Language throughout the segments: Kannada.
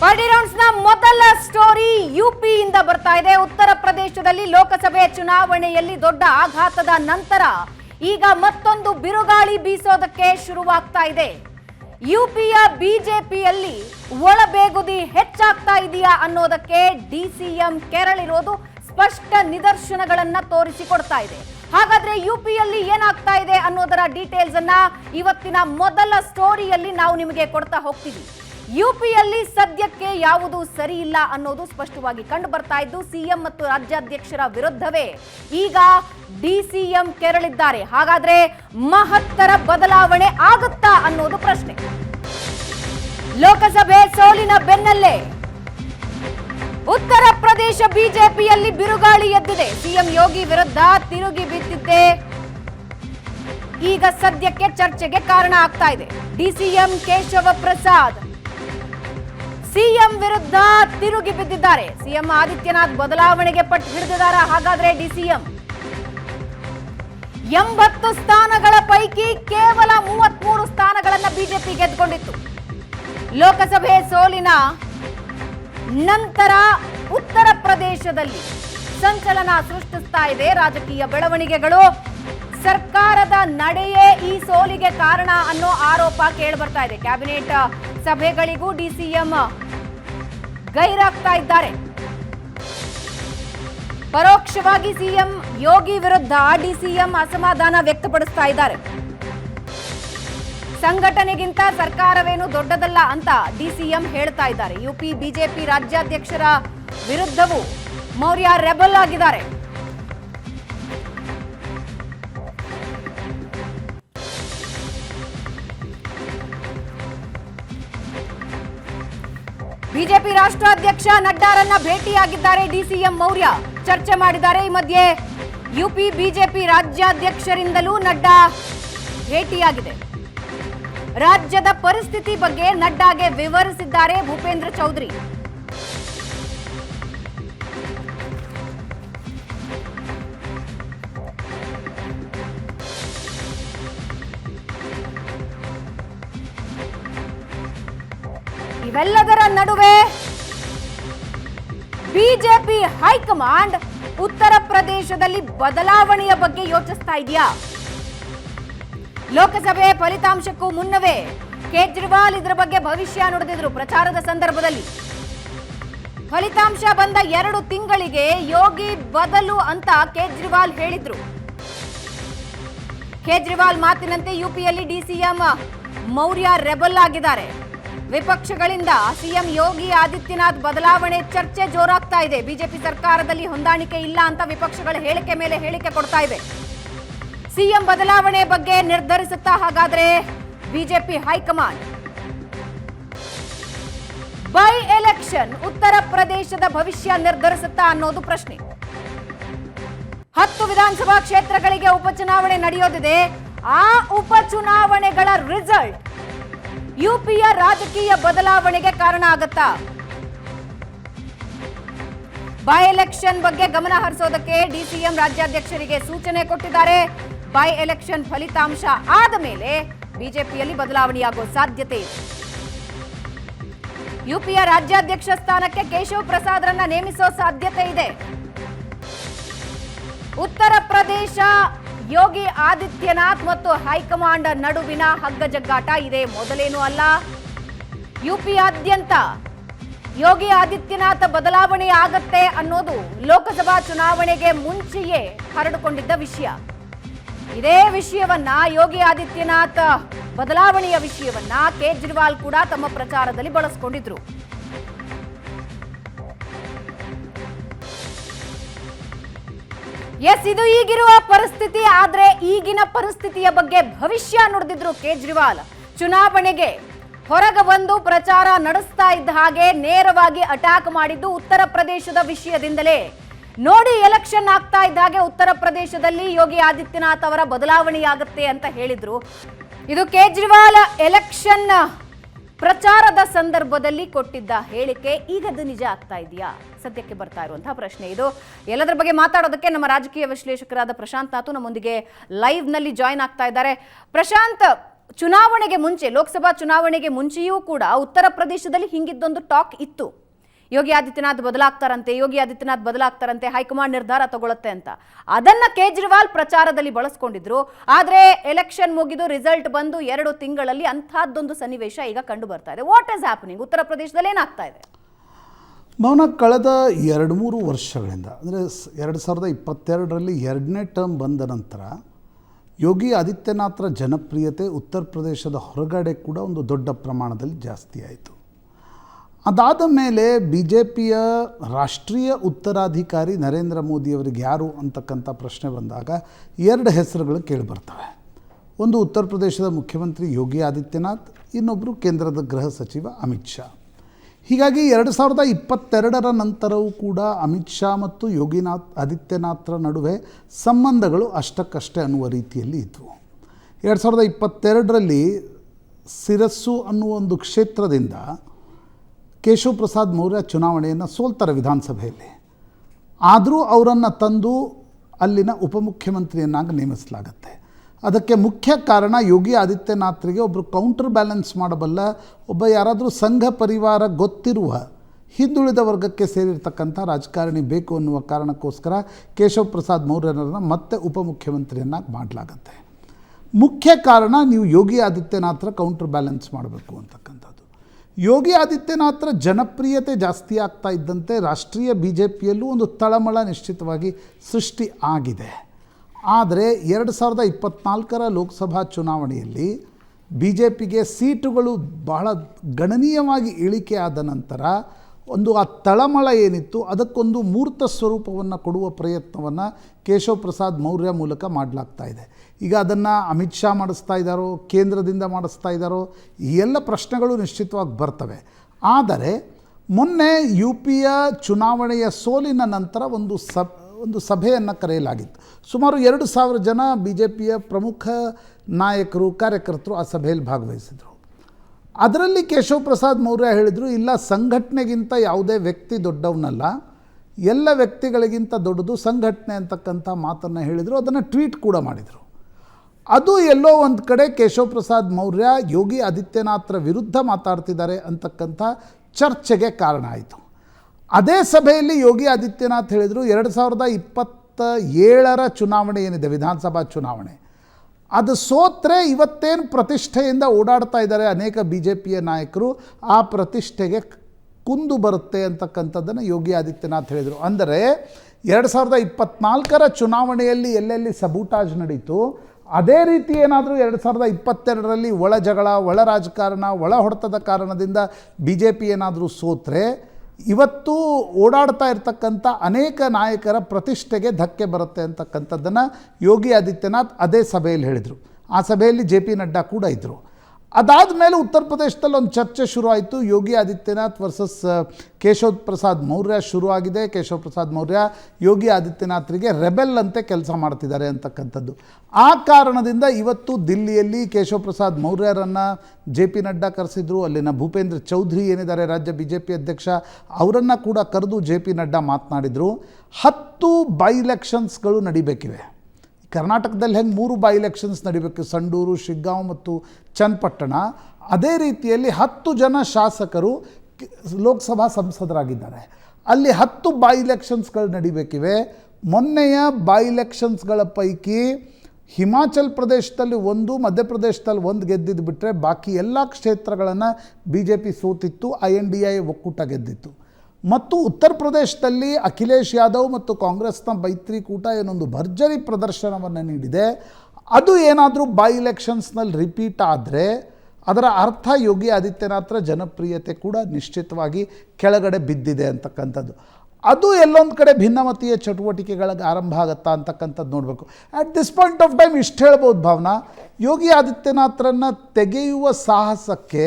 ಪಾರ್ಟಿ ಮೊದಲ ಸ್ಟೋರಿ ಯುಪಿಯಿಂದ ಬರ್ತಾ ಇದೆ. ಉತ್ತರ ಪ್ರದೇಶದಲ್ಲಿ ಲೋಕಸಭೆ ಚುನಾವಣೆಯಲ್ಲಿ ದೊಡ್ಡ ಆಘಾತದ ನಂತರ ಈಗ ಮತ್ತೊಂದು ಬಿರುಗಾಳಿ ಬೀಸೋದಕ್ಕೆ ಶುರುವಾಗ್ತಾ ಇದೆ. ಯುಪಿಯ ಬಿಜೆಪಿಯಲ್ಲಿ ಒಳಬೇಗುದಿ ಹೆಚ್ಚಾಗ್ತಾ ಇದೆಯಾ ಅನ್ನೋದಕ್ಕೆ ಡಿಸಿಎಂ ಕೆರಳಿರೋದು ಸ್ಪಷ್ಟ ನಿದರ್ಶನಗಳನ್ನ ತೋರಿಸಿಕೊಡ್ತಾ ಇದೆ. ಹಾಗಾದ್ರೆ ಯುಪಿಯಲ್ಲಿ ಏನಾಗ್ತಾ ಇದೆ ಅನ್ನೋದರ ಡೀಟೇಲ್ಸ್ ಅನ್ನ ಇವತ್ತಿನ ಮೊದಲ ಸ್ಟೋರಿಯಲ್ಲಿ ನಾವು ನಿಮಗೆ ಕೊಡ್ತಾ ಹೋಗ್ತೀವಿ. ಯುಪಿಯಲ್ಲಿ ಸದ್ಯಕ್ಕೆ ಯಾವುದು ಸರಿ ಇಲ್ಲ ಅನ್ನೋದು ಸ್ಪಷ್ಟವಾಗಿ ಕಂಡು ಬರ್ತಾ ಇದ್ದು, ಸಿಎಂ ಮತ್ತು ರಾಜ್ಯಾಧ್ಯಕ್ಷರ ವಿರುದ್ಧವೇ ಈಗ ಡಿಸಿಎಂ ಕೆರಳಿದ್ದಾರೆ. ಹಾಗಾದ್ರೆ ಮಹತ್ತರ ಬದಲಾವಣೆ ಆಗುತ್ತಾ ಅನ್ನೋದು ಪ್ರಶ್ನೆ. ಲೋಕಸಭೆ ಸೋಲಿನ ಬೆನ್ನಲ್ಲೇ ಉತ್ತರ ಪ್ರದೇಶ ಬಿಜೆಪಿಯಲ್ಲಿ ಬಿರುಗಾಳಿ ಎದ್ದಿದೆ. ಸಿಎಂ ಯೋಗಿ ವಿರುದ್ಧ ತಿರುಗಿ ಬಿದ್ದಿದ್ದೆ ಈಗ ಸದ್ಯಕ್ಕೆ ಚರ್ಚೆಗೆ ಕಾರಣ ಆಗ್ತಾ ಇದೆ. ಡಿಸಿಎಂ ಕೇಶವ ಪ್ರಸಾದ್ ಸಿಎಂ ವಿರುದ್ಧ ತಿರುಗಿ ಬಿದ್ದಿದ್ದಾರೆ. ಸಿಎಂ ಆದಿತ್ಯನಾಥ್ ಬದಲಾವಣೆಗೆ ಪಟ್ಟು ಹಿಡಿದಿದ್ದಾರೆ. ಹಾಗಾದ್ರೆ ಡಿಸಿಎಂ ಎಂಬತ್ತು ಸ್ಥಾನಗಳ ಪೈಕಿ ಕೇವಲ ಮೂವತ್ಮೂರು ಸ್ಥಾನಗಳನ್ನು ಬಿಜೆಪಿ ಗೆದ್ದುಕೊಂಡಿತ್ತು. ಲೋಕಸಭೆ ಸೋಲಿನ ನಂತರ ಉತ್ತರ ಪ್ರದೇಶದಲ್ಲಿ ಸಂಚಲನ ಸೃಷ್ಟಿಸ್ತಾ ಇದೆ. ರಾಜಕೀಯ ಬೆಳವಣಿಗೆಗಳು ಸರ್ಕಾರದ ನಡೆಯೇ ಈ ಸೋಲಿಗೆ ಕಾರಣ ಅನ್ನೋ ಆರೋಪ ಕೇಳಿ ಬರ್ತಾ ಇದೆ. ಕ್ಯಾಬಿನೆಟ್ ಸಭೆಗಳಿಗೂ ಡಿಸಿಎಂ ಗೈರಾಗ್ತಾ ಇದ್ದಾರೆ. ಪರೋಕ್ಷವಾಗಿ ಸಿಎಂ ಯೋಗಿ ವಿರುದ್ಧ ಡಿಸಿಎಂ ಅಸಮಾಧಾನ ವ್ಯಕ್ತಪಡಿಸ್ತಾ ಇದ್ದಾರೆ. ಸಂಘಟನೆಗಿಂತ ಸರ್ಕಾರವೇನು ದೊಡ್ಡದಲ್ಲ ಅಂತ ಡಿಸಿಎಂ ಹೇಳ್ತಾ ಇದ್ದಾರೆ. ಯುಪಿ, ಬಿಜೆಪಿ ರಾಜ್ಯಾಧ್ಯಕ್ಷರ ವಿರುದ್ಧವೂ ಮೌರ್ಯ ರೆಬಲ್ ಆಗಿದ್ದಾರೆ. ಬಿಜೆಪಿ ರಾಷ್ಟ್ರಾಧ್ಯಕ್ಷ ನಡ್ಡಾರನ್ನ ಭೇಟಿಯಾಗಿದ್ದಾರೆ ಡಿಸಿಎಂ ಮೌರ್ಯ. ಚರ್ಚೆ ಮಾಡಿದ್ದಾರೆ. ಈ ಮಧ್ಯೆ ಯುಪಿ ಬಿಜೆಪಿ ರಾಜ್ಯಾಧ್ಯಕ್ಷರಿಂದಲೂ ನಡ್ಡಾ ಭೇಟಿಯಾಗಿದೆ. ರಾಜ್ಯದ ಪರಿಸ್ಥಿತಿ ಬಗ್ಗೆ ನಡ್ಡಾಗೆ ವಿವರಿಸಿದ್ದಾರೆ ಭೂಪೇಂದ್ರ ಚೌಧರಿ. ಇವೆಲ್ಲದರ ನಡುವೆ ಬಿಜೆಪಿ ಹೈಕಮಾಂಡ್ ಉತ್ತರ ಪ್ರದೇಶದಲ್ಲಿ ಬದಲಾವಣೆಯ ಬಗ್ಗೆ ಯೋಚಿಸ್ತಾ ಇದೆಯಾ? ಲೋಕಸಭೆ ಫಲಿತಾಂಶಕ್ಕೂ ಮುನ್ನವೇ ಕೇಜ್ರಿವಾಲ್ ಇದರ ಬಗ್ಗೆ ಭವಿಷ್ಯ ನುಡಿದಿದ್ರು ಪ್ರಚಾರದ ಸಂದರ್ಭದಲ್ಲಿ. ಫಲಿತಾಂಶ ಬಂದ ಎರಡು ತಿಂಗಳಿಗೆ ಯೋಗಿ ಬದಲು ಅಂತ ಕೇಜ್ರಿವಾಲ್ ಹೇಳಿದ್ರು. ಕೇಜ್ರಿವಾಲ್ ಮಾತಿನಂತೆ ಯುಪಿಯಲ್ಲಿ ಡಿಸಿಎಂ ಮೌರ್ಯ ರೆಬಲ್ ಆಗಿದ್ದಾರೆ. ವಿಪಕ್ಷಗಳಿಂದ ಸಿಎಂ ಯೋಗಿ ಆದಿತ್ಯನಾಥ್ ಬದಲಾವಣೆ ಚರ್ಚೆ ಜೋರಾಗ್ತಾ ಇದೆ. ಬಿಜೆಪಿ ಸರ್ಕಾರದಲ್ಲಿ ಹೊಂದಾಣಿಕೆ ಇಲ್ಲ ಅಂತ ವಿಪಕ್ಷಗಳ ಹೇಳಿಕೆ ಮೇಲೆ ಹೇಳಿಕೆ ಕೊಡ್ತಾ ಇವೆ. ಸಿಎಂ ಬದಲಾವಣೆ ಬಗ್ಗೆ ನಿರ್ಧರಿಸುತ್ತಾ ಹಾಗಾದ್ರೆ ಬಿಜೆಪಿ ಹೈಕಮಾಂಡ್. ಬೈ ಎಲೆಕ್ಷನ್ ಉತ್ತರ ಪ್ರದೇಶದ ಭವಿಷ್ಯ ನಿರ್ಧರಿಸುತ್ತಾ ಅನ್ನೋದು ಪ್ರಶ್ನೆ. ಹತ್ತು ವಿಧಾನಸಭಾ ಕ್ಷೇತ್ರಗಳಿಗೆ ಉಪಚುನಾವಣೆ ನಡೆಯೋದಿದೆ. ಆ ಉಪಚುನಾವಣೆಗಳ ರಿಸಲ್ಟ್ ಯುಪಿಯ ರಾಜಕೀಯ ಬದಲಾವಣೆಗೆ ಕಾರಣ ಆಗತ್ತಾ? ಬೈ ಎಲೆಕ್ಷನ್ ಬಗ್ಗೆ ಗಮನ ಹರಿಸೋದಕ್ಕೆ ಡಿಸಿಎಂ ರಾಜ್ಯಾಧ್ಯಕ್ಷರಿಗೆ ಸೂಚನೆ ಕೊಟ್ಟಿದ್ದಾರೆ. ಬೈ ಎಲೆಕ್ಷನ್ ಫಲಿತಾಂಶ ಆದ ಮೇಲೆ ಬಿಜೆಪಿಯಲ್ಲಿ ಬದಲಾವಣೆಯಾಗುವ ಸಾಧ್ಯತೆ ಯುಪಿಯ ರಾಜ್ಯಾಧ್ಯಕ್ಷ ಸ್ಥಾನಕ್ಕೆ ಕೇಶವ್ ಪ್ರಸಾದ್ರನ್ನ ನೇಮಿಸೋ ಸಾಧ್ಯತೆ ಇದೆ. ಉತ್ತರ ಪ್ರದೇಶ ಯೋಗಿ ಆದಿತ್ಯನಾಥ್ ಮತ್ತು ಹೈಕಮಾಂಡ್ ನಡುವಿನ ಹಗ್ಗಜಗ್ಗಾಟ ಇದೆ ಮೊದಲೇನೂ ಅಲ್ಲ. ಯುಪಿಯಾದ್ಯಂತ ಯೋಗಿ ಆದಿತ್ಯನಾಥ್ ಬದಲಾವಣೆ ಆಗತ್ತೆ ಅನ್ನೋದು ಲೋಕಸಭಾ ಚುನಾವಣೆಗೆ ಮುಂಚೆಯೇ ಹರಡಿಕೊಂಡಿದ್ದ ವಿಷಯ. ಇದೇ ವಿಷಯವನ್ನ ಯೋಗಿ ಆದಿತ್ಯನಾಥ್, ಬದಲಾವಣೆಯ ವಿಷಯವನ್ನ ಕೇಜ್ರಿವಾಲ್ ಕೂಡ ತಮ್ಮ ಪ್ರಚಾರದಲ್ಲಿ ಬಳಸಿಕೊಂಡಿದ್ರು. ಎಸ್, ಇದು ಈಗಿರುವ ಪರಿಸ್ಥಿತಿ, ಆದ್ರೆ ಈಗಿನ ಪರಿಸ್ಥಿತಿಯ ಬಗ್ಗೆ ಭವಿಷ್ಯ ನುಡಿದಿದ್ರು ಕೇಜ್ರಿವಾಲ್. ಚುನಾವಣೆಗೆ ಹೊರಗೆ ಬಂದು ಪ್ರಚಾರ ನಡೆಸ್ತಾ ಇದ್ದ ಹಾಗೆ ನೇರವಾಗಿ ಅಟ್ಯಾಕ್ ಮಾಡಿದ್ದು ಉತ್ತರ ಪ್ರದೇಶದ ವಿಷಯದಿಂದಲೇ. ನೋಡಿ ಎಲೆಕ್ಷನ್ ಆಗ್ತಾ ಇದ್ದ ಹಾಗೆ ಉತ್ತರ ಪ್ರದೇಶದಲ್ಲಿ ಯೋಗಿ ಆದಿತ್ಯನಾಥ್ ಅವರ ಬದಲಾವಣೆಯಾಗುತ್ತೆ ಅಂತ ಹೇಳಿದ್ರು. ಇದು ಕೇಜ್ರಿವಾಲ್ ಎಲೆಕ್ಷನ್ ಪ್ರಚಾರದ ಸಂದರ್ಭದಲ್ಲಿ ಕೊಟ್ಟಿದ್ದ ಹೇಳಿಕೆ, ಈಗ ಅದು ನಿಜ ಆಗ್ತಾ ಇದೆಯಾ? ಸದ್ಯಕ್ಕೆ ಬರ್ತಾ ಇರುವಂತಹ ಪ್ರಶ್ನೆ ಇದು. ಎಲ್ಲದರ ಬಗ್ಗೆ ಮಾತಾಡೋದಕ್ಕೆ ನಮ್ಮ ರಾಜಕೀಯ ವಿಶ್ಲೇಷಕರಾದ ಪ್ರಶಾಂತ್ ನಾಥು ನಮ್ಮೊಂದಿಗೆ ಲೈವ್ನಲ್ಲಿ ಜಾಯ್ನ್ ಆಗ್ತಾ ಇದ್ದಾರೆ. ಪ್ರಶಾಂತ್, ಚುನಾವಣೆಗೆ ಮುಂಚೆ, ಲೋಕಸಭಾ ಚುನಾವಣೆಗೆ ಮುಂಚೆಯೂ ಕೂಡ ಉತ್ತರ ಪ್ರದೇಶದಲ್ಲಿ ಹಿಂಗಿದ್ದೊಂದು ಟಾಕ್ ಇತ್ತು. ಯೋಗಿ ಆದಿತ್ಯನಾಥ್ ಬದಲಾಗ್ತಾರಂತೆ, ಯೋಗಿ ಆದಿತ್ಯನಾಥ್ ಬದಲಾಗ್ತಾರಂತೆ, ಹೈಕಮಾಂಡ್ ನಿರ್ಧಾರ ತಗೊಳ್ಳುತ್ತೆ ಅಂತ. ಅದನ್ನ ಕೇಜ್ರಿವಾಲ್ ಪ್ರಚಾರದಲ್ಲಿ ಬಳಸ್ಕೊಂಡಿದ್ರು. ಆದರೆ ಎಲೆಕ್ಷನ್ ಮುಗಿದು ರಿಸಲ್ಟ್ ಬಂದು ಎರಡು ತಿಂಗಳಲ್ಲಿ ಅಂತಹದ್ದೊಂದು ಸನ್ನಿವೇಶ ಈಗ ಕಂಡು ಬರ್ತಾ ಇದೆ. ವಾಟ್ ಇಸ್ ಹ್ಯಾಪನಿಂಗ್ ಉತ್ತರ ಪ್ರದೇಶದಲ್ಲಿ ಏನಾಗ್ತಾ ಇದೆ? ಭವನ ಕಳೆದ ಎರಡು ಮೂರು ವರ್ಷಗಳಿಂದ, ಅಂದರೆ ಎರಡು ಸಾವಿರದ ಇಪ್ಪತ್ತೆರಡರಲ್ಲಿ ಎರಡನೇ ಟರ್ಮ್ ಬಂದ ನಂತರ ಯೋಗಿ ಆದಿತ್ಯನಾಥರ ಜನಪ್ರಿಯತೆ ಉತ್ತರ ಪ್ರದೇಶದ ಹೊರಗಡೆ ಕೂಡ ಒಂದು ದೊಡ್ಡ ಪ್ರಮಾಣದಲ್ಲಿ ಜಾಸ್ತಿ ಆಯಿತು. ಅದಾದ ಮೇಲೆ ಬಿ ಜೆ ಪಿಯ ರಾಷ್ಟ್ರೀಯ ಉತ್ತರಾಧಿಕಾರಿ ನರೇಂದ್ರ ಮೋದಿಯವರಿಗೆ ಯಾರು ಅಂತಕ್ಕಂಥ ಪ್ರಶ್ನೆ ಬಂದಾಗ ಎರಡು ಹೆಸರುಗಳು ಕೇಳಿಬರ್ತವೆ ಒಂದು ಉತ್ತರ ಪ್ರದೇಶದ ಮುಖ್ಯಮಂತ್ರಿ ಯೋಗಿ ಆದಿತ್ಯನಾಥ್ ಇನ್ನೊಬ್ಬರು ಕೇಂದ್ರದ ಗೃಹ ಸಚಿವ ಅಮಿತ್ ಶಾ. ಹೀಗಾಗಿ ಎರಡು ಸಾವಿರದ ಇಪ್ಪತ್ತೆರಡರ ನಂತರವೂ ಕೂಡ ಅಮಿತ್ ಶಾ ಮತ್ತು ಯೋಗಿನಾಥ್ ಆದಿತ್ಯನಾಥ್ರ ನಡುವೆ ಸಂಬಂಧಗಳು ಅಷ್ಟಕ್ಕಷ್ಟೇ ಅನ್ನುವ ರೀತಿಯಲ್ಲಿ ಇದ್ವು. ಎರಡು ಸಾವಿರದ ಇಪ್ಪತ್ತೆರಡರಲ್ಲಿ ಸಿರಸ್ಸು ಅನ್ನುವ ಒಂದು ಕ್ಷೇತ್ರದಿಂದ ಕೇಶವ್ ಪ್ರಸಾದ್ ಮೌರ್ಯ ಚುನಾವಣೆಯನ್ನು ಸೋಲ್ತಾರೆ ವಿಧಾನಸಭೆಯಲ್ಲಿ. ಆದರೂ ಅವರನ್ನು ತಂದು ಅಲ್ಲಿನ ಉಪಮುಖ್ಯಮಂತ್ರಿಯನ್ನಾಗಿ ನೇಮಿಸಲಾಗತ್ತೆ. ಅದಕ್ಕೆ ಮುಖ್ಯ ಕಾರಣ ಯೋಗಿ ಆದಿತ್ಯನಾಥ್ರಿಗೆ ಒಬ್ಬರು ಕೌಂಟರ್ ಬ್ಯಾಲೆನ್ಸ್ ಮಾಡಬಲ್ಲ, ಒಬ್ಬ ಯಾರಾದರೂ ಸಂಘ ಪರಿವಾರ ಗೊತ್ತಿರುವ ಹಿಂದುಳಿದ ವರ್ಗಕ್ಕೆ ಸೇರಿರ್ತಕ್ಕಂಥ ರಾಜಕಾರಣಿ ಬೇಕು ಅನ್ನುವ ಕಾರಣಕ್ಕೋಸ್ಕರ ಕೇಶವ ಪ್ರಸಾದ್ ಮೌರ್ಯರನ್ನು ಮತ್ತೆ ಉಪಮುಖ್ಯಮಂತ್ರಿಯನ್ನಾಗಿ ಮಾಡಲಾಗತ್ತೆ. ಮುಖ್ಯ ಕಾರಣ ನೀವು ಯೋಗಿ ಆದಿತ್ಯನಾಥ್ರ ಕೌಂಟರ್ ಬ್ಯಾಲೆನ್ಸ್ ಮಾಡಬೇಕು ಅಂತಕ್ಕಂಥದ್ದು. ಯೋಗಿ ಆದಿತ್ಯನಾಥ್ರ ಜನಪ್ರಿಯತೆ ಜಾಸ್ತಿ ಆಗ್ತಾ ಇದ್ದಂತೆ ರಾಷ್ಟ್ರೀಯ ಬಿ ಜೆ ಪಿಯಲ್ಲೂ ಒಂದು ತಳಮಳ ನಿಶ್ಚಿತವಾಗಿ ಸೃಷ್ಟಿ ಆಗಿದೆ. ಆದರೆ ಎರಡು ಸಾವಿರದ ಇಪ್ಪತ್ತ್ನಾಲ್ಕರ ಲೋಕಸಭಾ ಚುನಾವಣೆಯಲ್ಲಿ ಬಿ ಜೆ ಪಿಗೆ ಸೀಟುಗಳು ಬಹಳ ಗಣನೀಯವಾಗಿ ಇಳಿಕೆ ಆದ ನಂತರ ಒಂದು ಆ ತಳಮಳ ಏನಿತ್ತು, ಅದಕ್ಕೊಂದು ಮೂರ್ತ ಸ್ವರೂಪವನ್ನು ಕೊಡುವ ಪ್ರಯತ್ನವನ್ನು ಕೇಶವ ಪ್ರಸಾದ್ ಮೌರ್ಯ ಮೂಲಕ ಮಾಡಲಾಗ್ತಾ ಇದೆ. ಈಗ ಅದನ್ನು ಅಮಿತ್ ಶಾ ಮಾಡಿಸ್ತಾ ಇದ್ದಾರೋ ಕೇಂದ್ರದಿಂದ ಮಾಡಿಸ್ತಾ ಇದ್ದಾರೋ ಈ ಎಲ್ಲ ಪ್ರಶ್ನೆಗಳು ನಿಶ್ಚಿತವಾಗಿ ಬರ್ತವೆ. ಆದರೆ ಮೊನ್ನೆ ಯು ಪಿಯ ಚುನಾವಣೆಯ ಸೋಲಿನ ನಂತರ ಒಂದು ಸಬ್ ಒಂದು ಸಭೆಯನ್ನು ಕರೆಯಲಾಗಿತ್ತು. ಸುಮಾರು ಎರಡು ಸಾವಿರ ಜನ ಬಿ ಜೆ ಪಿಯ ಪ್ರಮುಖ ನಾಯಕರು, ಕಾರ್ಯಕರ್ತರು ಆ ಸಭೆಯಲ್ಲಿ ಭಾಗವಹಿಸಿದರು. ಅದರಲ್ಲಿ ಕೇಶವ ಪ್ರಸಾದ್ ಮೌರ್ಯ ಹೇಳಿದರು, ಇಲ್ಲ, ಸಂಘಟನೆಗಿಂತ ಯಾವುದೇ ವ್ಯಕ್ತಿ ದೊಡ್ಡವನಲ್ಲ, ಎಲ್ಲ ವ್ಯಕ್ತಿಗಳಿಗಿಂತ ದೊಡ್ಡದು ಸಂಘಟನೆ ಅಂತಕ್ಕಂಥ ಮಾತನ್ನು ಹೇಳಿದರು, ಅದನ್ನು ಟ್ವೀಟ್ ಕೂಡ ಮಾಡಿದರು. ಅದು ಎಲ್ಲೋ ಒಂದು ಕಡೆ ಕೇಶವ ಪ್ರಸಾದ್ ಮೌರ್ಯ ಯೋಗಿ ಆದಿತ್ಯನಾಥರ ವಿರುದ್ಧ ಮಾತಾಡ್ತಿದ್ದಾರೆ ಅಂತಕ್ಕಂಥ ಚರ್ಚೆಗೆ ಕಾರಣ ಆಯಿತು. ಅದೇ ಸಭೆಯಲ್ಲಿ ಯೋಗಿ ಆದಿತ್ಯನಾಥ್ ಹೇಳಿದರು, ಎರಡು ಸಾವಿರದ ಇಪ್ಪತ್ತ ಏಳರ ಚುನಾವಣೆ ಏನಿದೆ, ವಿಧಾನಸಭಾ ಚುನಾವಣೆ. ಅದು ಸೋತ್ರೆ ಇವತ್ತೇನು ಪ್ರತಿಷ್ಠೆಯಿಂದ ಓಡಾಡ್ತಾ ಇದ್ದಾರೆ ಅನೇಕ ಬಿ ಜೆ ಪಿಯ ನಾಯಕರು, ಆ ಪ್ರತಿಷ್ಠೆಗೆ ಕುಂದು ಬರುತ್ತೆ ಅಂತಕ್ಕಂಥದ್ದನ್ನು ಯೋಗಿ ಆದಿತ್ಯನಾಥ್ ಹೇಳಿದರು. ಅಂದರೆ ಎರಡು ಸಾವಿರದ ಇಪ್ಪತ್ನಾಲ್ಕರ ಚುನಾವಣೆಯಲ್ಲಿ ಎಲ್ಲೆಲ್ಲಿ ಸಬೂಟಾಜ್ ನಡೀತು, ಅದೇ ರೀತಿ ಏನಾದರೂ ಎರಡು ಸಾವಿರದ ಇಪ್ಪತ್ತೆರಡರಲ್ಲಿ ಒಳ ಜಗಳ, ಒಳ ರಾಜಕಾರಣ, ಒಳ ಹೊಡೆತದ ಕಾರಣದಿಂದ ಬಿ ಜೆ ಪಿ ಏನಾದರೂ ಸೋತ್ರೆ ಇವತ್ತು ಓಡಾಡ್ತಾ ಇರ್ತಕ್ಕಂಥ ಅನೇಕ ನಾಯಕರ ಪ್ರತಿಷ್ಠೆಗೆ ಧಕ್ಕೆ ಬರುತ್ತೆ ಅಂತಕ್ಕಂಥದ್ದನ್ನು ಯೋಗಿ ಆದಿತ್ಯನಾಥ್ ಅದೇ ಸಭೆಯಲ್ಲಿ ಹೇಳಿದರು. ಆ ಸಭೆಯಲ್ಲಿ ಜೆ ಪಿ ನಡ್ಡಾ ಕೂಡ ಇದ್ದರು ಅದಾದ ಮೇಲೆ ಉತ್ತರ ಪ್ರದೇಶದಲ್ಲಿ ಒಂದು ಚರ್ಚೆ ಶುರುವಾಯಿತು. ಯೋಗಿ ಆದಿತ್ಯನಾಥ್ ವರ್ಸಸ್ ಕೇಶವ್ ಪ್ರಸಾದ್ ಮೌರ್ಯ ಶುರುವಾಗಿದೆ. ಕೇಶವ್ ಪ್ರಸಾದ್ ಮೌರ್ಯ ಯೋಗಿ ಆದಿತ್ಯನಾಥ್ರಿಗೆ ರೆಬೆಲ್ ಅಂತೆ ಕೆಲಸ ಮಾಡ್ತಿದ್ದಾರೆ ಅಂತಕ್ಕಂಥದ್ದು. ಆ ಕಾರಣದಿಂದ ಇವತ್ತು ದಿಲ್ಲಿಯಲ್ಲಿ ಕೇಶವ್ ಪ್ರಸಾದ್ ಮೌರ್ಯರನ್ನು ಜೆ ಪಿ ನಡ್ಡಾ ಕರೆಸಿದ್ರು. ಅಲ್ಲಿನ ಭೂಪೇಂದ್ರ ಚೌಧರಿ ಏನಿದ್ದಾರೆ, ರಾಜ್ಯ ಬಿ ಜೆ ಪಿ ಅಧ್ಯಕ್ಷ, ಅವರನ್ನು ಕೂಡ ಕರೆದು ಜೆ ಪಿ ನಡ್ಡಾ ಮಾತನಾಡಿದರು. ಹತ್ತು ಬೈ ಎಲೆಕ್ಷನ್ಸ್ಗಳು ನಡಿಬೇಕಿವೆ. ಕರ್ನಾಟಕದಲ್ಲಿ ಹೆಂಗೆ ಮೂರು ಬೈ ಎಲೆಕ್ಷನ್ಸ್ ನಡಿಬೇಕು? ಸಂಡೂರು, ಶಿಗ್ಗಾಂವ್ ಮತ್ತು ಚನ್ನಪಟ್ಟಣ. ಅದೇ ರೀತಿಯಲ್ಲಿ ಹತ್ತು ಜನ ಶಾಸಕರು ಲೋಕಸಭಾ ಸಂಸದರಾಗಿದ್ದಾರೆ. ಅಲ್ಲಿ ಹತ್ತು ಬೈ ಎಲೆಕ್ಷನ್ಸ್ಗಳು ನಡಿಬೇಕಿವೆ. ಮೊನ್ನೆಯ ಬೈ ಎಲೆಕ್ಷನ್ಸ್ಗಳ ಪೈಕಿ ಹಿಮಾಚಲ್ ಪ್ರದೇಶದಲ್ಲಿ ಒಂದು, ಮಧ್ಯಪ್ರದೇಶದಲ್ಲಿ ಒಂದು ಗೆದ್ದಿದ್ದು ಬಿಟ್ಟರೆ ಬಾಕಿ ಎಲ್ಲ ಕ್ಷೇತ್ರಗಳನ್ನು ಬಿ ಜೆ ಪಿ ಸೋತಿತ್ತು, ಐ ಎನ್ ಡಿ ಐ ಒಕ್ಕೂಟ ಗೆದ್ದಿತ್ತು. ಮತ್ತು ಉತ್ತರ ಪ್ರದೇಶದಲ್ಲಿ ಅಖಿಲೇಶ್ ಯಾದವ್ ಮತ್ತು ಕಾಂಗ್ರೆಸ್ನ ಮೈತ್ರಿಕೂಟ ಏನೊಂದು ಭರ್ಜರಿ ಪ್ರದರ್ಶನವನ್ನು ನೀಡಿದೆ. ಅದು ಏನಾದರೂ ಬೈ ಇಲೆಕ್ಷನ್ಸ್ನಲ್ಲಿ ರಿಪೀಟ್ ಆದರೆ ಅದರ ಅರ್ಥ ಯೋಗಿ ಆದಿತ್ಯನಾಥ್ರ ಜನಪ್ರಿಯತೆ ಕೂಡ ನಿಶ್ಚಿತವಾಗಿ ಕೆಳಗಡೆ ಬಿದ್ದಿದೆ ಅಂತಕ್ಕಂಥದ್ದು. ಅದು ಎಲ್ಲೊಂದು ಕಡೆ ಭಿನ್ನಮತೀಯ ಚಟುವಟಿಕೆಗಳಿಗೆ ಆರಂಭ ಆಗುತ್ತಾ ಅಂತಕ್ಕಂಥದ್ದು ನೋಡಬೇಕು. At this point of time ಇಷ್ಟು ಹೇಳ್ಬೋದು ಭಾವನಾ. ಯೋಗಿ ಆದಿತ್ಯನಾಥ್ರನ್ನು ತೆಗೆಯುವ ಸಾಹಸಕ್ಕೆ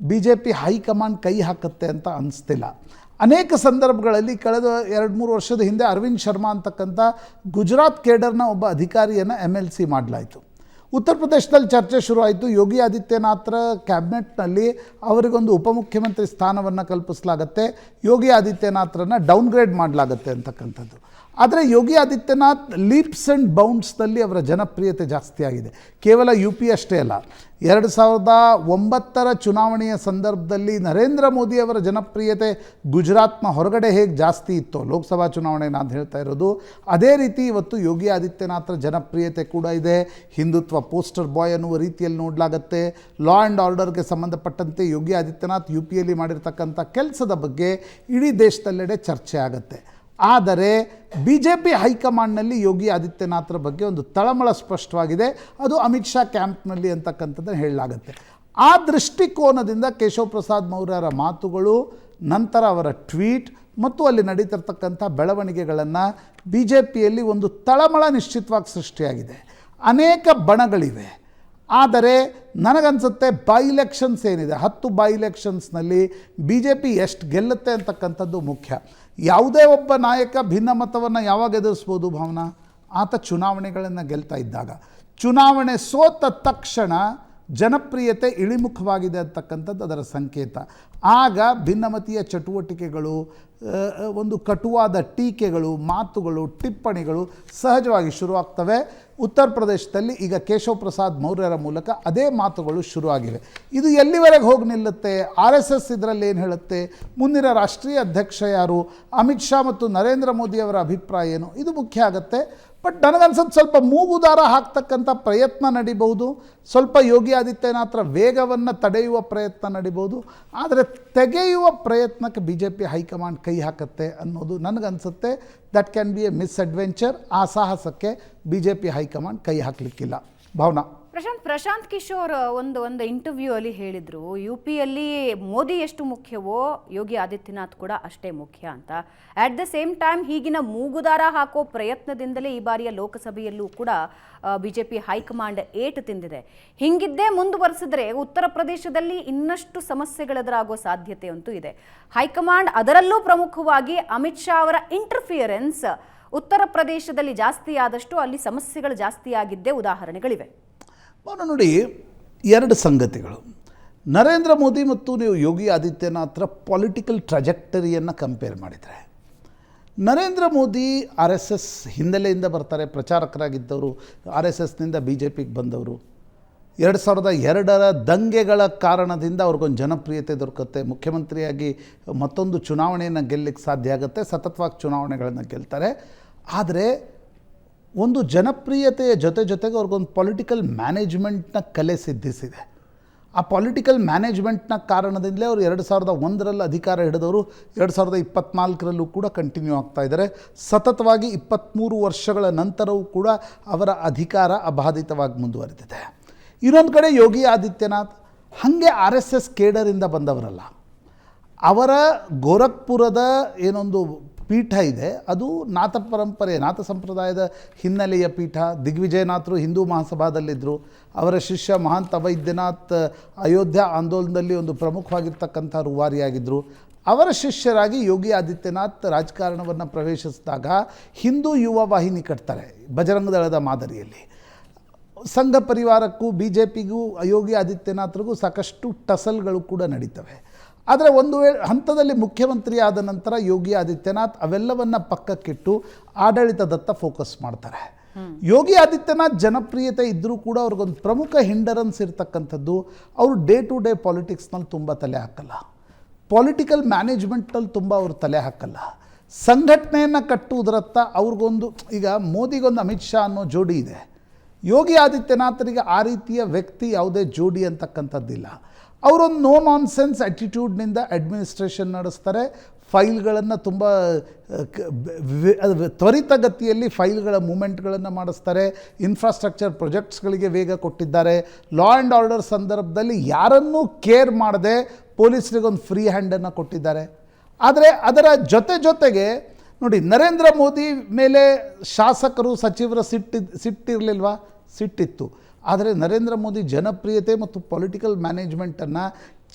ಬಿ ಜೆ ಪಿ ಹೈಕಮಾಂಡ್ ಕೈ ಹಾಕುತ್ತೆ ಅಂತ ಅನಿಸ್ತಿಲ್ಲ. ಅನೇಕ ಸಂದರ್ಭಗಳಲ್ಲಿ ಕಳೆದ ಎರಡು ಮೂರು ವರ್ಷದ ಹಿಂದೆ ಅರವಿಂದ್ ಶರ್ಮಾ ಅಂತಕ್ಕಂಥ ಗುಜರಾತ್ ಕೇಡರ್ನ ಒಬ್ಬ ಅಧಿಕಾರಿಯನ್ನು ಎಂ ಎಲ್ ಸಿ ಮಾಡಲಾಯಿತು. ಉತ್ತರ ಪ್ರದೇಶದಲ್ಲಿ ಚರ್ಚೆ ಶುರುವಾಯಿತು. ಯೋಗಿ ಆದಿತ್ಯನಾಥ್ರ ಕ್ಯಾಬಿನೆಟ್ನಲ್ಲಿ ಅವರಿಗೊಂದು ಉಪಮುಖ್ಯಮಂತ್ರಿ ಸ್ಥಾನವನ್ನು ಕಲ್ಪಿಸಲಾಗತ್ತೆ. ಯೋಗಿ ಆದಿತ್ಯನಾಥ್ರನ್ನು ಡೌನ್ಗ್ರೇಡ್ ಮಾಡಲಾಗತ್ತೆ ಅಂತಕ್ಕಂಥದ್ದು. ಆದರೆ ಯೋಗಿ ಆದಿತ್ಯನಾಥ್ ಲೀಪ್ಸ್ ಆ್ಯಂಡ್ ಬೌಂಡ್ಸ್ನಲ್ಲಿ ಅವರ ಜನಪ್ರಿಯತೆ ಜಾಸ್ತಿ ಆಗಿದೆ. ಕೇವಲ ಯು ಪಿ ಅಷ್ಟೇ ಅಲ್ಲ, ಎರಡು ಸಾವಿರದ ಒಂಬತ್ತರ ಚುನಾವಣೆಯ ಸಂದರ್ಭದಲ್ಲಿ ನರೇಂದ್ರ ಮೋದಿ ಅವರ ಜನಪ್ರಿಯತೆ ಗುಜರಾತ್ನ ಹೊರಗಡೆ ಹೇಗೆ ಜಾಸ್ತಿ ಇತ್ತೋ, ಲೋಕಸಭಾ ಚುನಾವಣೆ ನಾನು ಹೇಳ್ತಾ ಇರೋದು, ಅದೇ ರೀತಿ ಇವತ್ತು ಯೋಗಿ ಆದಿತ್ಯನಾಥ್ರ ಜನಪ್ರಿಯತೆ ಕೂಡ ಇದೆ. ಹಿಂದುತ್ವ ಪೋಸ್ಟರ್ ಬಾಯ್ ಅನ್ನುವ ರೀತಿಯಲ್ಲಿ ನೋಡಲಾಗತ್ತೆ. ಲಾ ಆ್ಯಂಡ್ ಆರ್ಡರ್ಗೆ ಸಂಬಂಧಪಟ್ಟಂತೆ ಯೋಗಿ ಆದಿತ್ಯನಾಥ್ ಯು ಪಿಯಲ್ಲಿ ಮಾಡಿರ್ತಕ್ಕಂಥ ಕೆಲಸದ ಬಗ್ಗೆ ಇಡೀ ದೇಶದಲ್ಲೆಡೆ ಚರ್ಚೆ ಆಗುತ್ತೆ. ಆದರೆ ಬಿ ಜೆ ಪಿ ಹೈಕಮಾಂಡ್ನಲ್ಲಿ ಯೋಗಿ ಆದಿತ್ಯನಾಥರ ಬಗ್ಗೆ ಒಂದು ತಳಮಳ ಸ್ಪಷ್ಟವಾಗಿದೆ. ಅದು ಅಮಿತ್ ಶಾ ಕ್ಯಾಂಪ್ನಲ್ಲಿ ಅಂತಕ್ಕಂಥದ್ದನ್ನು ಹೇಳಲಾಗುತ್ತೆ. ಆ ದೃಷ್ಟಿಕೋನದಿಂದ ಕೇಶವ ಪ್ರಸಾದ್ ಮೌರ್ಯರ ಮಾತುಗಳು, ನಂತರ ಅವರ ಟ್ವೀಟ್ ಮತ್ತು ಅಲ್ಲಿ ನಡೀತಿರ್ತಕ್ಕಂಥ ಬೆಳವಣಿಗೆಗಳನ್ನು ಬಿ ಜೆ ಪಿಯಲ್ಲಿ ಒಂದು ತಳಮಳ ನಿಶ್ಚಿತವಾಗಿ ಸೃಷ್ಟಿಯಾಗಿದೆ. ಅನೇಕ ಬಣಗಳಿವೆ. ಆದರೆ ನನಗನ್ಸುತ್ತೆ ಬೈ ಇಲೆಕ್ಷನ್ಸ್ ಏನಿದೆ? ಹತ್ತು ಬೈ ಇಲೆಕ್ಷನ್ಸ್ನಲ್ಲಿ ಬಿ ಜೆ ಪಿ ಎಷ್ಟು ಗೆಲ್ಲುತ್ತೆ ಅಂತಕ್ಕಂಥದ್ದು ಮುಖ್ಯ. ಯಾವುದೇ ಒಬ್ಬ ನಾಯಕ ಭಿನ್ನಮತವನ್ನು ಯಾವಾಗ ಎದುರಿಸ್ಬೋದು ಭಾವನಾ? ಆತ ಚುನಾವಣೆಗಳನ್ನು ಗೆಲ್ತಾ ಇದ್ದಾಗ. ಚುನಾವಣೆ ಸೋತ ತಕ್ಷಣ ಜನಪ್ರಿಯತೆ ಇಳಿಮುಖವಾಗಿದೆ ಅಂತಕ್ಕಂಥದ್ದು ಅದರ ಸಂಕೇತ. ಆಗ ಭಿನ್ನಮತೀಯ ಚಟುವಟಿಕೆಗಳು ಒಂದು ಕಟುವಾದ ಟೀಕೆಗಳು, ಮಾತುಗಳು, ಟಿಪ್ಪಣಿಗಳು ಸಹಜವಾಗಿ ಶುರುವಾಗ್ತವೆ. ಉತ್ತರ ಪ್ರದೇಶದಲ್ಲಿ ಈಗ ಕೇಶವ ಪ್ರಸಾದ್ ಮೌರ್ಯರ ಮೂಲಕ ಅದೇ ಮಾತುಗಳು ಶುರುವಾಗಿವೆ. ಇದು ಎಲ್ಲಿವರೆಗೆ ಹೋಗಿ ನಿಲ್ಲುತ್ತೆ? ಆರ್ ಎಸ್ ಎಸ್ ಇದರಲ್ಲಿ ಏನು ಹೇಳುತ್ತೆ? ಮುಂದಿನ ರಾಷ್ಟ್ರೀಯ ಅಧ್ಯಕ್ಷ ಯಾರು? ಅಮಿತ್ ಶಾ ಮತ್ತು ನರೇಂದ್ರ ಮೋದಿಯವರ ಅಭಿಪ್ರಾಯ ಏನು? ಇದು ಮುಖ್ಯ ಆಗುತ್ತೆ. ಬಟ್ ನನಗನ್ಸೋದು ಸ್ವಲ್ಪ ಮೂಗುದಾರ ಹಾಕ್ತಕ್ಕಂಥ ಪ್ರಯತ್ನ ನಡಿಬಹುದು. ಸ್ವಲ್ಪ ಯೋಗಿ ಆದಿತ್ಯನಾಥರ ವೇಗವನ್ನು ತಡೆಯುವ ಪ್ರಯತ್ನ ನಡಿಬಹುದು. ಆದರೆ ತೆಗೆಯುವ ಪ್ರಯತ್ನಕ್ಕೆ ಬಿ ಜೆ ಪಿ ಹೈಕಮಾಂಡ್ ಕೈ ಹಾಕುತ್ತೆ ಅನ್ನೋದು ನನಗನ್ಸುತ್ತೆ. That can be a misadventure ಆ ಸಾಹಸಕ್ಕೆ ಬಿ ಜೆ ಪಿ ಹೈಕಮಾಂಡ್ ಕೈ ಹಾಕಲಿಕ್ಕಿಲ್ಲ. ಭಾವನಾ. ಪ್ರಶಾಂತ್ ಪ್ರಶಾಂತ್ ಕಿಶೋರ್ ಒಂದು ಒಂದು ಇಂಟರ್ವ್ಯೂ ಅಲ್ಲಿ ಹೇಳಿದ್ರು ಯು ಪಿಯಲ್ಲಿ ಮೋದಿ ಎಷ್ಟು ಮುಖ್ಯವೋ ಯೋಗಿ ಆದಿತ್ಯನಾಥ್ ಕೂಡ ಅಷ್ಟೇ ಮುಖ್ಯ ಅಂತ. ಅಟ್ ದ ಸೇಮ್ ಟೈಮ್ ಹೀಗಿನ ಮೂಗುದಾರ ಹಾಕೋ ಪ್ರಯತ್ನದಿಂದಲೇ ಈ ಬಾರಿಯ ಲೋಕಸಭೆಯಲ್ಲೂ ಕೂಡ ಬಿಜೆಪಿ ಹೈಕಮಾಂಡ್ ಏಟು ತಿಂದಿದೆ. ಹಿಂಗಿದ್ದೇ ಮುಂದುವರೆಸಿದ್ರೆ ಉತ್ತರ ಪ್ರದೇಶದಲ್ಲಿ ಇನ್ನಷ್ಟು ಸಮಸ್ಯೆಗಳೆದುರಾಗೋ ಸಾಧ್ಯತೆ ಅಂತೂ ಇದೆ. ಹೈಕಮಾಂಡ್ ಅದರಲ್ಲೂ ಪ್ರಮುಖವಾಗಿ ಅಮಿತ್ ಶಾ ಅವರ ಇಂಟರ್ಫಿಯರೆನ್ಸ್ ಉತ್ತರ ಪ್ರದೇಶದಲ್ಲಿ ಜಾಸ್ತಿ ಆದಷ್ಟು ಅಲ್ಲಿ ಸಮಸ್ಯೆಗಳು ಜಾಸ್ತಿಯಾಗಿದ್ದೇ ಉದಾಹರಣೆಗಳಿವೆ. ಅವನು ನೋಡಿ ಎರಡು ಸಂಗತಿಗಳು. ನರೇಂದ್ರ ಮೋದಿ ಮತ್ತು ನೀವು ಯೋಗಿ ಆದಿತ್ಯನಾಥರ ಪೊಲಿಟಿಕಲ್ ಟ್ರಜೆಕ್ಟರಿಯನ್ನು ಕಂಪೇರ್ ಮಾಡಿದರೆ. Narendra Modi R S S ಹಿನ್ನೆಲೆಯಿಂದ ಬರ್ತಾರೆ, ಪ್ರಚಾರಕರಾಗಿದ್ದವರು ಆರ್ ಎಸ್ ಎಸ್ನಿಂದ ಬಿ ಜೆ ಪಿಗೆ ಬಂದವರು. ಎರಡು ಸಾವಿರದ ಎರಡರ ದಂಗೆಗಳ ಕಾರಣದಿಂದ ಅವ್ರಿಗೊಂದು ಜನಪ್ರಿಯತೆ ದೊರಕುತ್ತೆ. ಮುಖ್ಯಮಂತ್ರಿಯಾಗಿ ಮತ್ತೊಂದು ಚುನಾವಣೆಯನ್ನು ಗೆಲ್ಲಕ್ಕೆ ಸಾಧ್ಯ ಆಗುತ್ತೆ, ಸತತವಾಗಿ ಚುನಾವಣೆಗಳನ್ನು ಗೆಲ್ತಾರೆ. ಆದರೆ ಒಂದು ಜನಪ್ರಿಯತೆಯ ಜೊತೆ ಜೊತೆಗೆ ಅವ್ರಿಗೊಂದು ಪೊಲಿಟಿಕಲ್ ಮ್ಯಾನೇಜ್ಮೆಂಟ್ನ ಕಲೆ ಸಿದ್ಧಿಸಿದೆ. ಆ ಪೊಲಿಟಿಕಲ್ ಮ್ಯಾನೇಜ್ಮೆಂಟ್ನ ಕಾರಣದಿಂದಲೇ ಅವರು ಎರಡು ಸಾವಿರದ ಒಂದರಲ್ಲಿ ಅಧಿಕಾರ ಹಿಡಿದವರು ಎರಡು ಸಾವಿರದ ಇಪ್ಪತ್ನಾಲ್ಕರಲ್ಲೂ ಕೂಡ ಕಂಟಿನ್ಯೂ ಆಗ್ತಾ ಇದ್ದಾರೆ. ಸತತವಾಗಿ ಇಪ್ಪತ್ತ್ಮೂರು ವರ್ಷಗಳ ನಂತರವೂ ಕೂಡ ಅವರ ಅಧಿಕಾರ ಅಬಾಧಿತವಾಗಿ ಮುಂದುವರೆದಿದೆ. ಇನ್ನೊಂದು ಕಡೆ ಯೋಗಿ ಆದಿತ್ಯನಾಥ್ ಹಾಗೆ ಆರ್ ಎಸ್ ಎಸ್ ಕೇಡರಿಂದ ಬಂದವರಲ್ಲ. ಅವರ ಗೋರಖ್ಪುರದ ಏನೊಂದು ಪೀಠ ಇದೆ, ಅದು ನಾಥ ಪರಂಪರೆ, ನಾಥ ಸಂಪ್ರದಾಯದ ಹಿನ್ನೆಲೆಯ ಪೀಠ. ದಿಗ್ವಿಜಯನಾಥರು ಹಿಂದೂ ಮಹಾಸಭಾದಲ್ಲಿದ್ದರು ಅವರ ಶಿಷ್ಯ ಮಹಾಂತ ವೈದ್ಯನಾಥ್ ಅಯೋಧ್ಯ ಆಂದೋಲನದಲ್ಲಿ ಒಂದು ಪ್ರಮುಖವಾಗಿರ್ತಕ್ಕಂಥ ರೂವಾರಿಯಾಗಿದ್ದರು ಅವರ ಶಿಷ್ಯರಾಗಿ ಯೋಗಿ ಆದಿತ್ಯನಾಥ್ ರಾಜಕಾರಣವನ್ನು ಪ್ರವೇಶಿಸಿದಾಗ ಹಿಂದೂ ಯುವ ವಾಹಿನಿ ಕಟ್ತಾರೆ ಬಜರಂಗದಳದ ಮಾದರಿಯಲ್ಲಿ. ಸಂಘ ಪರಿವಾರಕ್ಕೂ ಬಿ ಜೆ ಪಿಗೂ ಯೋಗಿ ಆದಿತ್ಯನಾಥ್ರಿಗೂ ಸಾಕಷ್ಟು ಟಸಲ್ಗಳು ಕೂಡ ನಡೀತವೆ. ಆದರೆ ಒಂದು ವೇಳೆ ಹಂತದಲ್ಲಿ ಮುಖ್ಯಮಂತ್ರಿ ಆದ ನಂತರ ಯೋಗಿ ಆದಿತ್ಯನಾಥ್ ಅವೆಲ್ಲವನ್ನು ಪಕ್ಕಕ್ಕಿಟ್ಟು ಆಡಳಿತದತ್ತ ಫೋಕಸ್ ಮಾಡ್ತಾರೆ. ಯೋಗಿ ಆದಿತ್ಯನಾಥ್ ಜನಪ್ರಿಯತೆ ಇದ್ದರೂ ಕೂಡ ಅವ್ರಿಗೊಂದು ಪ್ರಮುಖ ಹಿಂಡರನ್ಸ್ ಇರ್ತಕ್ಕಂಥದ್ದು ಅವರು ಡೇ ಟು ಡೇ ಪಾಲಿಟಿಕ್ಸ್ನಲ್ಲಿ ತುಂಬ ತಲೆ ಹಾಕಲ್ಲ. ಪೊಲಿಟಿಕಲ್ ಮ್ಯಾನೇಜ್ಮೆಂಟಲ್ಲಿ ತುಂಬ ಅವರು ತಲೆ ಹಾಕಲ್ಲ. ಸಂಘಟನೆಯನ್ನು ಕಟ್ಟುವುದರತ್ತ ಅವ್ರಿಗೊಂದು, ಈಗ ಮೋದಿಗೊಂದು ಅಮಿತ್ ಶಾ ಅನ್ನೋ ಜೋಡಿ ಇದೆ. ಯೋಗಿ ಆದಿತ್ಯನಾಥರಿಗೆ ಆ ರೀತಿಯ ವ್ಯಕ್ತಿ ಯಾವುದೇ ಜೋಡಿ ಅಂತಕ್ಕಂಥದ್ದಿಲ್ಲ. ಅವರೊಂದು ನೋ ನಾನ್ ಸೆನ್ಸ್ ಆ್ಯಟಿಟ್ಯೂಡ್ನಿಂದ ಅಡ್ಮಿನಿಸ್ಟ್ರೇಷನ್ ನಡೆಸ್ತಾರೆ. ಫೈಲ್ಗಳನ್ನು ತುಂಬ ತ್ವರಿತಗತಿಯಲ್ಲಿ ಫೈಲ್ಗಳ ಮೂಮೆಂಟ್ಗಳನ್ನು ಮಾಡಿಸ್ತಾರೆ. ಇನ್ಫ್ರಾಸ್ಟ್ರಕ್ಚರ್ ಪ್ರೊಜೆಕ್ಟ್ಸ್ಗಳಿಗೆ ವೇಗ ಕೊಟ್ಟಿದ್ದಾರೆ. ಲಾ ಆ್ಯಂಡ್ ಆರ್ಡರ್ ಸಂದರ್ಭದಲ್ಲಿ ಯಾರನ್ನೂ ಕೇರ್ ಮಾಡದೆ ಪೊಲೀಸರಿಗೊಂದು ಫ್ರೀ ಹ್ಯಾಂಡನ್ನು ಕೊಟ್ಟಿದ್ದಾರೆ. ಆದರೆ ಅದರ ಜೊತೆ ಜೊತೆಗೆ ನೋಡಿ, ನರೇಂದ್ರ ಮೋದಿ ಮೇಲೆ ಶಾಸಕರು, ಸಚಿವರ ಸಿಟ್ಟಿ ಸಿಟ್ಟಿರಲಿಲ್ವಾ? ಸಿಟ್ಟಿತ್ತು. ಆದರೆ ನರೇಂದ್ರ ಮೋದಿ ಜನಪ್ರಿಯತೆ ಮತ್ತು ಪೊಲಿಟಿಕಲ್ ಮ್ಯಾನೇಜ್ಮೆಂಟನ್ನು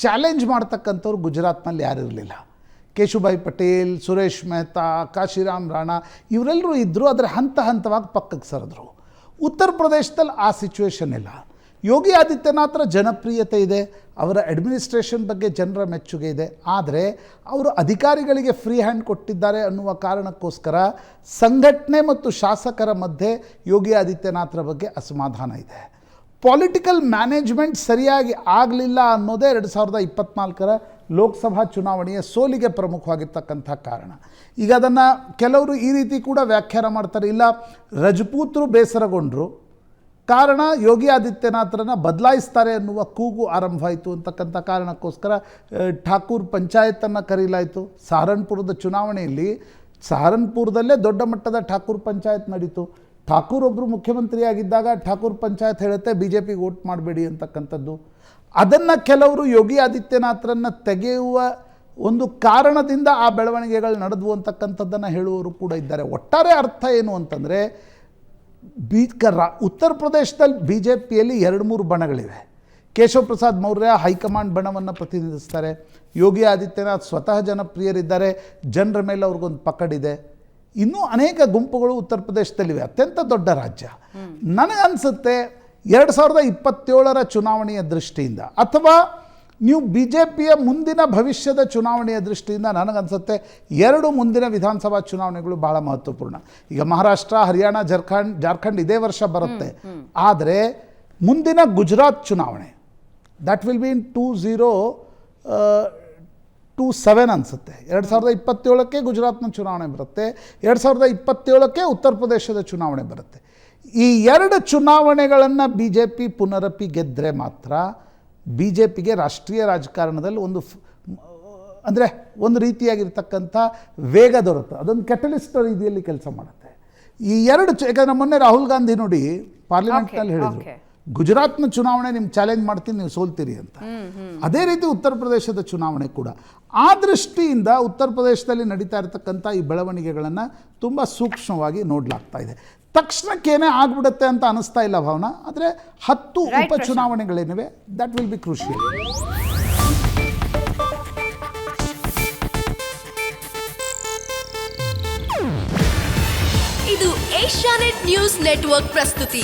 ಚಾಲೆಂಜ್ ಮಾಡ್ತಕ್ಕಂಥವ್ರು ಗುಜರಾತ್ನಲ್ಲಿ ಯಾರಿರಲಿಲ್ಲ ಕೇಶುಭಾಯಿ ಪಟೇಲ್, ಸುರೇಶ್ ಮೆಹ್ತಾ, ಕಾಶಿರಾಮ್ ರಾಣಾ ಇವರೆಲ್ಲರೂ ಇದ್ದರು ಆದರೆ ಹಂತ ಹಂತವಾಗಿ ಪಕ್ಕಕ್ಕೆ ಸರಿದ್ರು. ಉತ್ತರ ಪ್ರದೇಶದಲ್ಲಿ ಆ ಸಿಚುವೇಷನ್ ಇಲ್ಲ. ಯೋಗಿ ಆದಿತ್ಯನಾಥರ ಜನಪ್ರಿಯತೆ ಇದೆ, ಅವರ ಅಡ್ಮಿನಿಸ್ಟ್ರೇಷನ್ ಬಗ್ಗೆ ಜನರ ಮೆಚ್ಚುಗೆ ಇದೆ, ಆದರೆ ಅವರು ಅಧಿಕಾರಿಗಳಿಗೆ ಫ್ರೀ ಹ್ಯಾಂಡ್ ಕೊಟ್ಟಿದ್ದಾರೆ ಅನ್ನುವ ಕಾರಣಕ್ಕೋಸ್ಕರ ಸಂಘಟನೆ ಮತ್ತು ಶಾಸಕರ ಮಧ್ಯೆ ಯೋಗಿ ಆದಿತ್ಯನಾಥರ ಬಗ್ಗೆ ಅಸಮಾಧಾನ ಇದೆ. ಪೊಲಿಟಿಕಲ್ ಮ್ಯಾನೇಜ್ಮೆಂಟ್ ಸರಿಯಾಗಿ ಆಗಲಿಲ್ಲ ಅನ್ನೋದೇ ಎರಡು ಸಾವಿರದ ಇಪ್ಪತ್ನಾಲ್ಕರ ಲೋಕಸಭಾ ಚುನಾವಣೆಯ ಸೋಲಿಗೆ ಪ್ರಮುಖವಾಗಿರ್ತಕ್ಕಂಥ ಕಾರಣ. ಈಗ ಅದನ್ನು ಕೆಲವರು ಈ ರೀತಿ ಕೂಡ ವ್ಯಾಖ್ಯಾನ ಮಾಡ್ತಾರೆ. ಇಲ್ಲ, ರಜಪೂತರು ಬೇಸರಗೊಂಡರು. ಕಾರಣ ಯೋಗಿ ಆದಿತ್ಯನಾಥರನ್ನು ಬದಲಾಯಿಸ್ತಾರೆ ಅನ್ನುವ ಕೂಗು ಆರಂಭ ಆಯಿತು ಅಂತಕ್ಕಂಥ ಕಾರಣಕ್ಕೋಸ್ಕರ ಠಾಕೂರ್ ಪಂಚಾಯತನ್ನು ಕರೀಲಾಯಿತು. ಸಹಾರನ್ಪುರದ ಚುನಾವಣೆಯಲ್ಲಿ ಸಹಾರನ್ಪುರದಲ್ಲೇ ದೊಡ್ಡ ಮಟ್ಟದ ಠಾಕೂರ್ ಪಂಚಾಯತ್ ನಡೀತು. ಠಾಕೂರ್ ಒಬ್ಬರು ಮುಖ್ಯಮಂತ್ರಿಯಾಗಿದ್ದಾಗ ಠಾಕೂರ್ ಪಂಚಾಯತ್ ಹೇಳುತ್ತೆ ಬಿ ಜೆ ಪಿಗೆ ವೋಟ್ ಮಾಡಬೇಡಿ ಅಂತಕ್ಕಂಥದ್ದು. ಅದನ್ನು ಕೆಲವರು ಯೋಗಿ ಆದಿತ್ಯನಾಥರನ್ನು ತೆಗೆಯುವ ಒಂದು ಕಾರಣದಿಂದ ಆ ಬೆಳವಣಿಗೆಗಳು ನಡೆದು ಅಂತಕ್ಕಂಥದ್ದನ್ನು ಹೇಳುವವರು ಕೂಡ ಇದ್ದಾರೆ. ಒಟ್ಟಾರೆ ಅರ್ಥ ಏನು ಅಂತಂದರೆ, ಬಿ ಉತ್ತರ ಪ್ರದೇಶದಲ್ಲಿ ಬಿ ಜೆ ಪಿಯಲ್ಲಿ ಎರಡು ಮೂರು ಬಣಗಳಿವೆ. ಕೇಶವ ಪ್ರಸಾದ್ ಮೌರ್ಯ ಹೈಕಮಾಂಡ್ ಬಣವನ್ನು ಪ್ರತಿನಿಧಿಸ್ತಾರೆ. ಯೋಗಿ ಆದಿತ್ಯನಾಥ್ ಸ್ವತಃ ಜನಪ್ರಿಯರಿದ್ದಾರೆ. ಜನರ ಮೇಲೆ ಅವ್ರಿಗೊಂದು ಪಕಡಿದೆ ಇನ್ನೂ ಅನೇಕ ಗುಂಪುಗಳು ಉತ್ತರ ಪ್ರದೇಶದಲ್ಲಿವೆ. ಅತ್ಯಂತ ದೊಡ್ಡ ರಾಜ್ಯ. ನನಗನ್ಸುತ್ತೆ ಎರಡು ಸಾವಿರದ ಇಪ್ಪತ್ತೇಳರ ಚುನಾವಣೆಯ ದೃಷ್ಟಿಯಿಂದ ಅಥವಾ ನೀವು ಬಿ ಜೆ ಪಿಯ ಮುಂದಿನ ಭವಿಷ್ಯದ ಚುನಾವಣೆಯ ದೃಷ್ಟಿಯಿಂದ ನನಗನ್ಸುತ್ತೆ ಎರಡು ಮುಂದಿನ ವಿಧಾನಸಭಾ ಚುನಾವಣೆಗಳು ಬಹಳ ಮಹತ್ವಪೂರ್ಣ. ಈಗ ಮಹಾರಾಷ್ಟ್ರ ಹರಿಯಾಣ ಜಾರ್ಖಂಡ್ ಜಾರ್ಖಂಡ್ ಇದೇ ವರ್ಷ ಬರುತ್ತೆ. ಆದರೆ ಮುಂದಿನ ಗುಜರಾತ್ ಚುನಾವಣೆ that will be in two zero two seven ಅನಿಸುತ್ತೆ. ಎರಡು ಸಾವಿರದ ಇಪ್ಪತ್ತೇಳಕ್ಕೆ ಗುಜರಾತ್ನ ಚುನಾವಣೆ ಬರುತ್ತೆ. ಎರಡು ಸಾವಿರದ ಇಪ್ಪತ್ತೇಳಕ್ಕೆ ಉತ್ತರ ಪ್ರದೇಶದ ಚುನಾವಣೆ ಬರುತ್ತೆ. ಈ ಎರಡು ಚುನಾವಣೆಗಳನ್ನು ಬಿ ಜೆ ಪಿ ಪುನರಪಿ ಗೆದ್ದರೆ ಮಾತ್ರ ಬಿ ಜೆ ಪಿಗೆ ರಾಷ್ಟ್ರೀಯ ರಾಜಕಾರಣದಲ್ಲಿ ಒಂದು ಅಂದರೆ ಒಂದು ರೀತಿಯಾಗಿರ್ತಕ್ಕಂಥ ವೇಗ ದೊರೆತು ಅದೊಂದು ಕೆಟಲಿಸ್ಟ್ ರೀತಿಯಲ್ಲಿ ಕೆಲಸ ಮಾಡುತ್ತೆ. ಈ ಎರಡು ಯಾಕಂದರೆ ಮೊನ್ನೆ ರಾಹುಲ್ ಗಾಂಧಿ ನೋಡಿ ಪಾರ್ಲಿಮೆಂಟ್ನಲ್ಲಿ ಹೇಳಿದರು. ಗುಜರಾತ್ನ ಚುನಾವಣೆ ನಿಮ್ಗೆ ಚಾಲೆಂಜ್ ಮಾಡ್ತೀನಿ ನೀವು ಸೋಲ್ತೀರಿ ಅಂತ. ಅದೇ ರೀತಿ ಉತ್ತರ ಪ್ರದೇಶದ ಚುನಾವಣೆ ಕೂಡ. ಆ ದೃಷ್ಟಿಯಿಂದ ಉತ್ತರ ಪ್ರದೇಶದಲ್ಲಿ ನಡೀತಾ ಇರತಕ್ಕಂಥ ಈ ಬೆಳವಣಿಗೆಗಳನ್ನು ತುಂಬ ಸೂಕ್ಷ್ಮವಾಗಿ ನೋಡಲಾಗ್ತಾ ಇದೆ. ತಕ್ಷಣಕ್ಕೇನೆ ಆಗ್ಬಿಡುತ್ತೆ ಅಂತ ಅನಿಸ್ತಾ ಇಲ್ಲ ಭಾವನಾ ಆದರೆ ಹತ್ತು ಉಪ ಉಪಚುನಾವಣೆಗಳೇನಿವೆ ದಟ್ ವಿಲ್ ಬಿ ಕ್ರೂಷಿಯಲ್ ಇದು ಏಷ್ಯಾನೆಟ್ ನ್ಯೂಸ್ ನೆಟ್ವರ್ಕ್ ಪ್ರಸ್ತುತಿ.